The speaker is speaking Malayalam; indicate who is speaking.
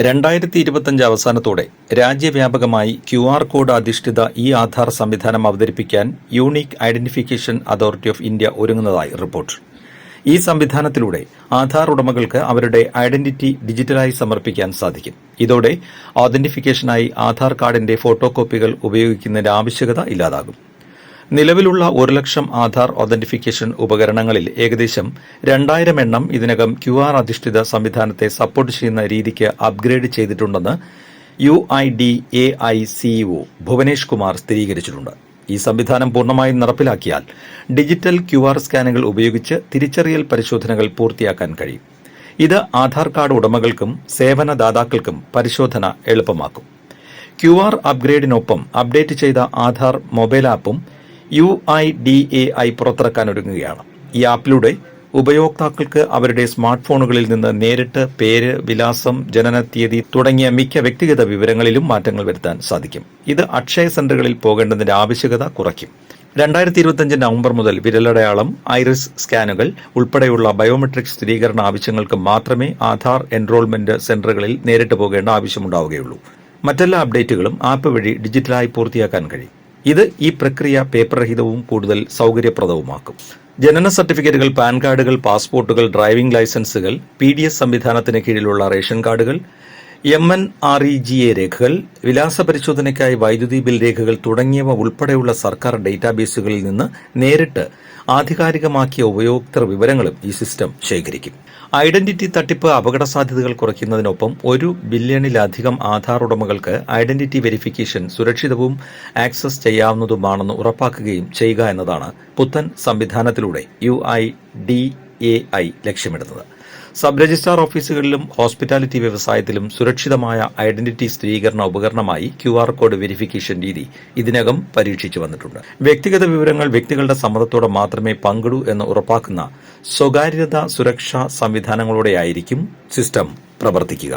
Speaker 1: രണ്ടായിരത്തി ഇരുപത്തഞ്ച് അവസാനത്തോടെ രാജ്യവ്യാപകമായി ക്യു ആർ കോഡ് അധിഷ്ഠിത ഇ ആധാർ സംവിധാനം അവതരിപ്പിക്കാൻ unique identification authority of India ഒരുങ്ങുന്നതായി report. ഈ സംവിധാനത്തിലൂടെ ആധാർ ഉടമകൾക്ക് അവരുടെ ഐഡന്റിറ്റി ഡിജിറ്റലായി സമർപ്പിക്കാൻ സാധിക്കും. ഇതോടെ ഓതന്റിഫിക്കേഷനായി ആധാർ കാർഡിന്റെ ഫോട്ടോ കോപ്പികൾ ഉപയോഗിക്കുന്നതിന്റെ ആവശ്യകത ഇല്ലാതാകും. നിലവിലുള്ള ഒരു ലക്ഷം ആധാർ ഒതന്റിഫിക്കേഷൻ ഉപകരണങ്ങളിൽ ഏകദേശം രണ്ടായിരം എണ്ണം ഇതിനകം ക്യു ആർ അധിഷ്ഠിത സംവിധാനത്തെ സപ്പോർട്ട് ചെയ്യുന്ന രീതിക്ക് അപ്ഗ്രേഡ് ചെയ്തിട്ടുണ്ടെന്ന് U I D A I CEO Bhuvanesh Kumar സ്ഥിരീകരിച്ചിട്ടുണ്ട്. ഈ സംവിധാനം പൂർണമായും നടപ്പിലാക്കിയാൽ ഡിജിറ്റൽ ക്യു ആർ സ്കാനുകൾ ഉപയോഗിച്ച് തിരിച്ചറിയൽ പരിശോധനകൾ പൂർത്തിയാക്കാൻ കഴിയും. ഇത് ആധാർ കാർഡ് ഉടമകൾക്കും സേവനദാതാക്കൾക്കും പരിശോധന എളുപ്പമാക്കും. ക്യു ആർ അപ്ഗ്രേഡിനൊപ്പം അപ്ഡേറ്റ് ചെയ്ത ആധാർ മൊബൈൽ ആപ്പും U I D A I പുറത്തിറക്കാൻ ഒരുങ്ങുകയാണ് ഈ ആപ്പിലൂടെ ഉപയോക്താക്കൾക്ക് അവരുടെ സ്മാർട്ട് ഫോണുകളിൽ നിന്ന് നേരിട്ട് പേര് വിലാസം ജനനത്തീയതി തുടങ്ങിയ മിക്ക വ്യക്തിഗത വിവരങ്ങളിലും മാറ്റങ്ങൾ വരുത്താൻ സാധിക്കും. ഇത് അക്ഷയ സെന്ററുകളിൽ പോകേണ്ടതിന്റെ ആവശ്യകത കുറയ്ക്കും. രണ്ടായിരത്തി ഇരുപത്തിയഞ്ച് നവംബർ മുതൽ വിരലടയാളം ഐറിസ് സ്കാനുകൾ ഉൾപ്പെടെയുള്ള ബയോമെട്രിക് സ്ഥിരീകരണ ആവശ്യങ്ങൾക്ക് മാത്രമേ ആധാർ എൻറോൾമെന്റ് സെന്ററുകളിൽ നേരിട്ട് പോകേണ്ട ആവശ്യമുണ്ടാവുകയുള്ളൂ. മറ്റെല്ലാ അപ്ഡേറ്റുകളും ആപ്പ് വഴി ഡിജിറ്റലായി പൂർത്തിയാക്കാൻ കഴിയും. ഇത് ഈ പ്രക്രിയ പേപ്പർ രഹിതവും കൂടുതൽ സൗകര്യപ്രദവുമാക്കും. ജനന സർട്ടിഫിക്കറ്റുകൾ പാൻ കാർഡുകൾ പാസ്പോർട്ടുകൾ ഡ്രൈവിംഗ് ലൈസൻസുകൾ പി ഡി എസ് സംവിധാനത്തിന് കീഴിലുള്ള റേഷൻ കാർഡുകൾ M N R E G A രേഖകൾ വിലാസ പരിശോധനയ്ക്കായി വൈദ്യുതി ബിൽ രേഖകൾ തുടങ്ങിയവ ഉൾപ്പെടെയുള്ള സർക്കാർ ഡേറ്റാബേസുകളിൽ നിന്ന് നേരിട്ട് ആധികാരികമാക്കിയ ഉപയോക്തൃ വിവരങ്ങളും ഈ സിസ്റ്റം ശേഖരിക്കും. ഐഡന്റിറ്റി തട്ടിപ്പ് അപകട സാധ്യതകൾ കുറയ്ക്കുന്നതിനൊപ്പം ഒരു ബില്യണിലധികം ആധാർ ഉടമകൾക്ക് ഐഡന്റിറ്റി വെരിഫിക്കേഷൻ സുരക്ഷിതവും ആക്സസ് ചെയ്യാവുന്നതുമാണെന്ന് ഉറപ്പാക്കുകയും ചെയ്യുക എന്നതാണ് പുത്തൻ സംവിധാനത്തിലൂടെ U I D A I ലക്ഷ്യമിടുന്നത്. സബ് രജിസ്ട്രാർ ഓഫീസുകളിലും ഹോസ്പിറ്റാലിറ്റി വ്യവസായത്തിലും സുരക്ഷിതമായ ഐഡന്റിറ്റി സ്ഥിരീകരണ ഉപകരണമായി ക്യു ആർ കോഡ് വെരിഫിക്കേഷൻ രീതി ഇതിനകം പരീക്ഷിച്ചു വന്നിട്ടുണ്ട്. വ്യക്തിഗത വിവരങ്ങൾ വ്യക്തികളുടെ സമ്മതത്തോടെ മാത്രമേ പങ്കിടൂ എന്ന് ഉറപ്പാക്കുന്ന സ്വകാര്യത സുരക്ഷാ സംവിധാനങ്ങളോടെയായിരിക്കും സിസ്റ്റം പ്രവർത്തിക്കുക.